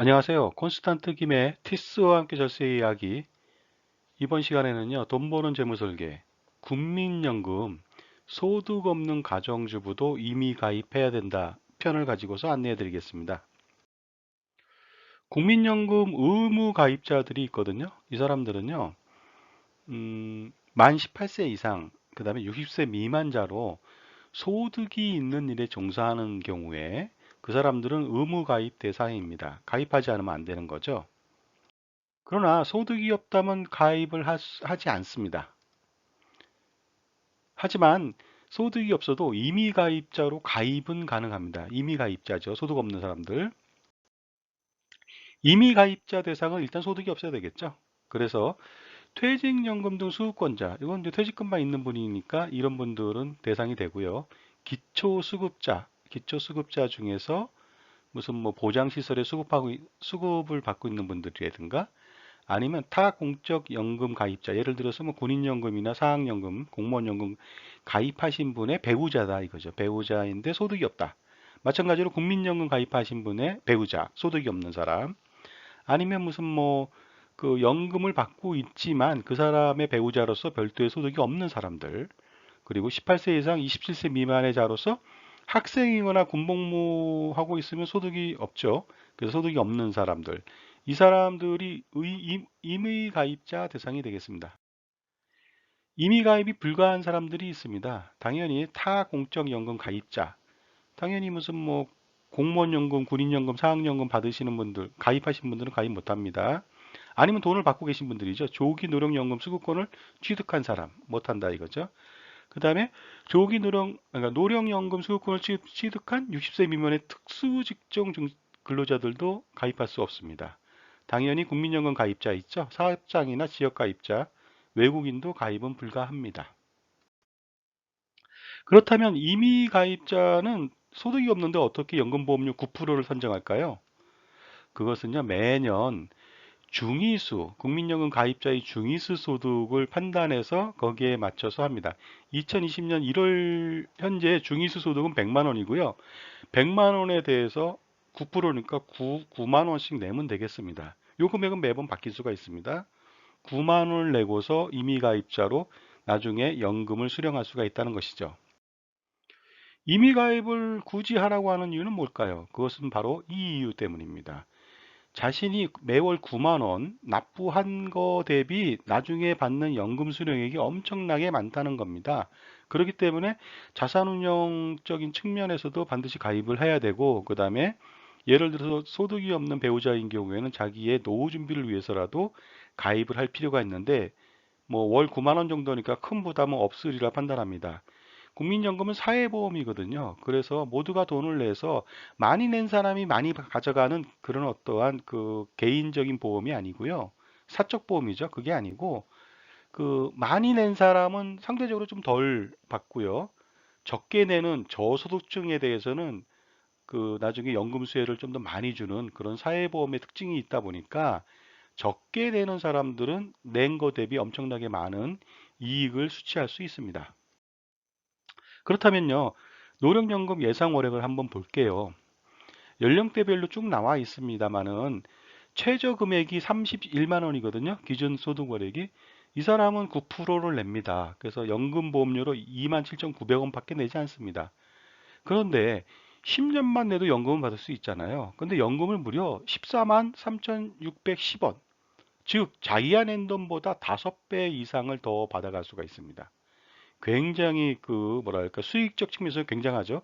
안녕하세요. 콘스탄트 김의 티스와 함께 절세 이야기. 이번 시간에는요, 돈 버는 재무설계, 국민연금, 소득 없는 가정주부도 이미 가입해야 된다 편을 가지고서 안내해 드리겠습니다. 국민연금 의무 가입자들이 있거든요. 이 사람들은요, 음, 만 18세 이상, 그 다음에 60세 미만자로 소득이 있는 일에 종사하는 경우에 그 사람들은 의무 가입 대상입니다. 가입하지 않으면 안 되는 거죠. 그러나 소득이 없다면 가입을 하, 하지 않습니다. 하지만 소득이 없어도 임의 가입자로 가입은 가능합니다. 임의 가입자죠. 소득 없는 사람들. 임의 가입자 대상은 일단 소득이 없어야 되겠죠. 그래서 퇴직연금 등 수급권자, 이건 이제 퇴직금만 있는 분이니까 이런 분들은 대상이 되고요. 기초수급자, 기초 수급자 중에서 무슨 뭐 보장 시설에 수급하고, 수급을 받고 있는 분들이라든가 아니면 타 공적 연금 가입자, 예를 들어서 뭐 군인연금이나 사학연금, 공무원연금 가입하신 분의 배우자다 이거죠. 배우자인데 소득이 없다. 마찬가지로 국민연금 가입하신 분의 배우자, 소득이 없는 사람. 아니면 무슨 뭐 그 연금을 받고 있지만 그 사람의 배우자로서 별도의 소득이 없는 사람들. 그리고 18세 이상 27세 미만의 자로서 학생이거나 군복무하고 있으면 소득이 없죠. 그래서 소득이 없는 사람들. 이 사람들이 의, 임의 가입자 대상이 되겠습니다. 임의 가입이 불가한 사람들이 있습니다. 당연히 타 공적 연금 가입자. 당연히 무슨 뭐 공무원 연금, 군인 연금, 사학 연금 받으시는 분들, 가입하신 분들은 가입 못 합니다. 아니면 돈을 받고 계신 분들이죠. 조기 노령 연금 수급권을 취득한 사람 못 한다 이거죠. 그 다음에 조기 노령, 그러니까 노령연금 수급권을 취득한 60세 미만의 특수직종 근로자들도 가입할 수 없습니다. 당연히 국민연금 가입자 있죠. 사업장이나 지역 가입자, 외국인도 가입은 불가합니다. 그렇다면 이미 가입자는 소득이 없는데 어떻게 연금보험료 9%를 선정할까요? 그것은요, 매년 중위수, 국민연금 가입자의 중위수 소득을 판단해서 거기에 맞춰서 합니다. 2020년 1월 현재 중위수 소득은 100만 원이고요. 100만 원에 대해서 9%니까 9, 9만 원씩 내면 되겠습니다. 요 금액은 매번 바뀔 수가 있습니다. 9만 원을 내고서 임의 가입자로 나중에 연금을 수령할 수가 있다는 것이죠. 임의 가입을 굳이 하라고 하는 이유는 뭘까요? 그것은 바로 이 이유 때문입니다. 자신이 매월 9만 원 납부한 거 대비 나중에 받는 연금 수령액이 엄청나게 많다는 겁니다. 그렇기 때문에 자산운용적인 측면에서도 반드시 가입을 해야 되고 그 다음에 예를 들어서 소득이 없는 배우자인 경우에는 자기의 노후 준비를 위해서라도 가입을 할 필요가 있는데 뭐 월 9만 원 정도니까 큰 부담은 없으리라 판단합니다. 국민연금은 사회보험이거든요. 그래서 모두가 돈을 내서 많이 낸 사람이 많이 가져가는 그런 어떠한 그 개인적인 보험이 아니고요. 사적 보험이죠. 그게 아니고 그 많이 낸 사람은 상대적으로 좀 덜 받고요. 적게 내는 저소득층에 대해서는 그 나중에 연금 수혜를 좀 더 많이 주는 그런 사회보험의 특징이 있다 보니까 적게 내는 사람들은 낸 거 대비 엄청나게 많은 이익을 수취할 수 있습니다. 그렇다면요. 노령연금 예상 월액을 한번 볼게요. 연령대별로 쭉 나와 있습니다만은 최저 금액이 31만 원이거든요. 기준 소득 월액이. 이 사람은 9%를 냅니다. 그래서 연금 보험료로 27,900원 밖에 내지 않습니다. 그런데 10년만 내도 연금을 받을 수 있잖아요. 근데 연금을 무려 14만 3,610원. 즉, 낸 돈보다 5배 이상을 더 받아갈 수가 있습니다. 굉장히 그 뭐랄까 수익적 측면에서 굉장하죠.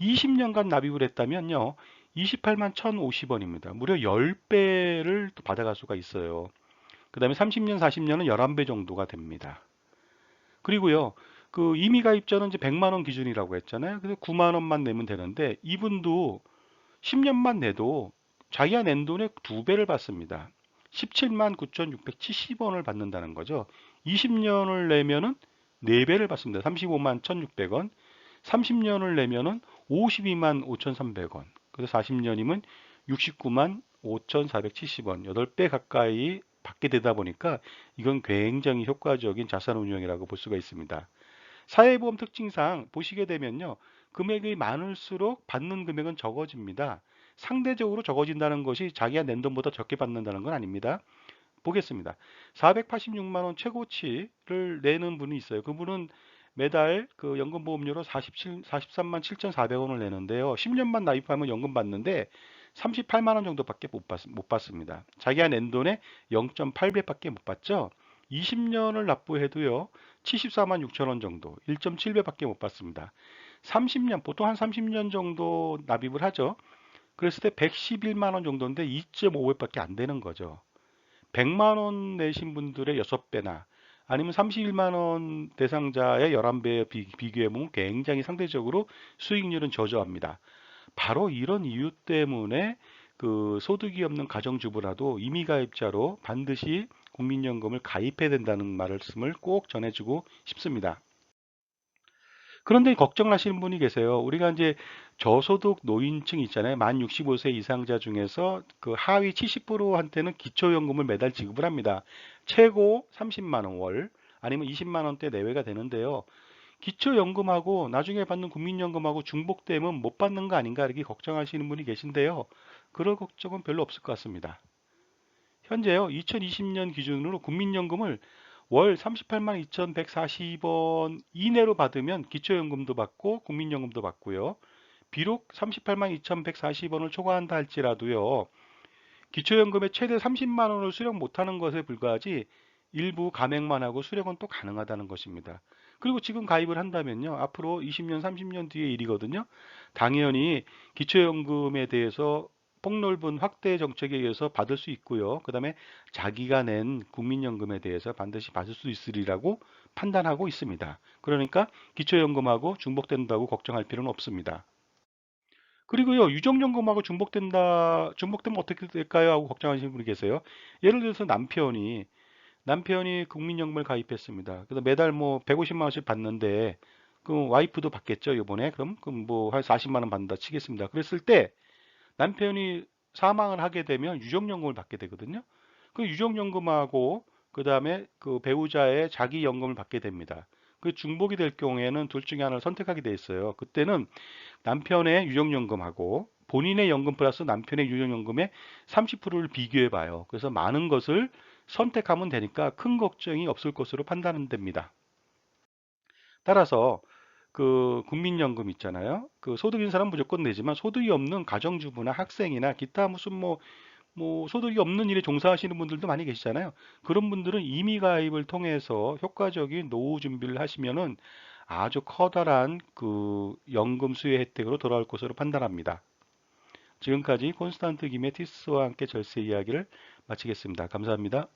20년간 납입을 했다면요. 28만 1,050원입니다. 무려 10배를 받아갈 수가 있어요. 그 다음에 30년, 40년은 11배 정도가 됩니다. 그리고요. 그 이미 가입자는 이제 100만 원 기준이라고 했잖아요. 그래서 9만 원만 내면 되는데 이분도 10년만 내도 자기가 낸 돈의 두 배를 받습니다. 17만 9,670원을 받는다는 거죠. 20년을 내면은 4배를 받습니다. 35만 1,600원. 30년을 내면은 52만 5,300원. 그래서 40년이면 69만 5,470원. 8배 가까이 받게 되다 보니까 이건 굉장히 효과적인 자산 운용이라고 볼 수가 있습니다. 사회보험 특징상 보시게 되면요. 금액이 많을수록 받는 금액은 적어집니다. 상대적으로 적어진다는 것이 자기가 낸 돈보다 적게 받는다는 건 아닙니다. 보겠습니다. 486만 원 최고치를 내는 분이 있어요. 그분은 매달 그 연금보험료로 47, 43만 7,400원을 내는데요. 10년만 납입하면 연금 받는데 38만 원 정도밖에 못, 받, 못 받습니다. 자기가 낸 돈의 0.8배밖에 못 받죠. 20년을 납부해도요. 74만 6천 원 정도, 1.7배밖에 못 받습니다. 30년, 보통 한 30년 정도 납입을 하죠. 그랬을 때 111만 원 정도인데 2.5배밖에 안 되는 거죠. 100만 원 내신 분들의 6배나 아니면 31만 원 대상자의 11배에 비교해보면 굉장히 상대적으로 수익률은 저조합니다. 바로 이런 이유 때문에 그 소득이 없는 가정주부라도 임의가입자로 반드시 국민연금을 가입해야 된다는 말씀을 꼭 전해주고 싶습니다. 그런데 걱정하시는 분이 계세요. 우리가 이제 저소득 노인층 있잖아요. 만 65세 이상자 중에서 그 하위 70%한테는 기초연금을 매달 지급을 합니다. 최고 30만 원 월, 아니면 20만 원대 내외가 되는데요. 기초연금하고 나중에 받는 국민연금하고 중복되면 못 받는 거 아닌가 이렇게 걱정하시는 분이 계신데요. 그럴 걱정은 별로 없을 것 같습니다. 현재요. 2020년 기준으로 국민연금을 월 38만 2,140원 이내로 받으면 기초연금도 받고 국민연금도 받고요. 비록 38만 2,140원을 초과한다 할지라도요. 기초연금의 최대 30만 원을 수령 못하는 것에 불과하지 일부 감액만 하고 수령은 또 가능하다는 것입니다. 그리고 지금 가입을 한다면요. 앞으로 20년, 30년 뒤의 일이거든요. 당연히 기초연금에 대해서 폭넓은 확대 정책에 의해서 받을 수 있고요. 그 다음에 자기가 낸 국민연금에 대해서 반드시 받을 수 있으리라고 판단하고 있습니다. 그러니까 기초연금하고 중복된다고 걱정할 필요는 없습니다. 그리고요, 유정연금하고 중복된다, 중복되면 어떻게 될까요? 하고 걱정하시는 분이 계세요. 예를 들어서 남편이, 남편이 국민연금을 가입했습니다. 그래서 매달 뭐 150만 원씩 받는데, 그 와이프도 받겠죠, 이번에. 그럼, 그럼 뭐 한 40만 원 받는다 치겠습니다. 그랬을 때, 남편이 사망을 하게 되면 유정연금을 받게 되거든요. 그 유정연금하고 그 다음에 그 배우자의 자기 연금을 받게 됩니다. 그 중복이 될 경우에는 둘 중에 하나를 선택하게 돼 있어요. 그때는 남편의 유정연금하고 본인의 연금 플러스 남편의 유정연금의 30%를 비교해 봐요. 그래서 많은 것을 선택하면 되니까 큰 걱정이 없을 것으로 판단됩니다. 따라서 그 국민연금 있잖아요. 그 소득인 사람 무조건 내지만 소득이 없는 가정주부나 학생이나 기타 무슨 뭐, 뭐 소득이 없는 일에 종사하시는 분들도 많이 계시잖아요. 그런 분들은 이미 가입을 통해서 효과적인 노후 준비를 하시면은 아주 커다란 그 연금 수혜 혜택으로 돌아올 것으로 판단합니다. 지금까지 콘스탄트 김의 티스와 함께 절세 이야기를 마치겠습니다. 감사합니다.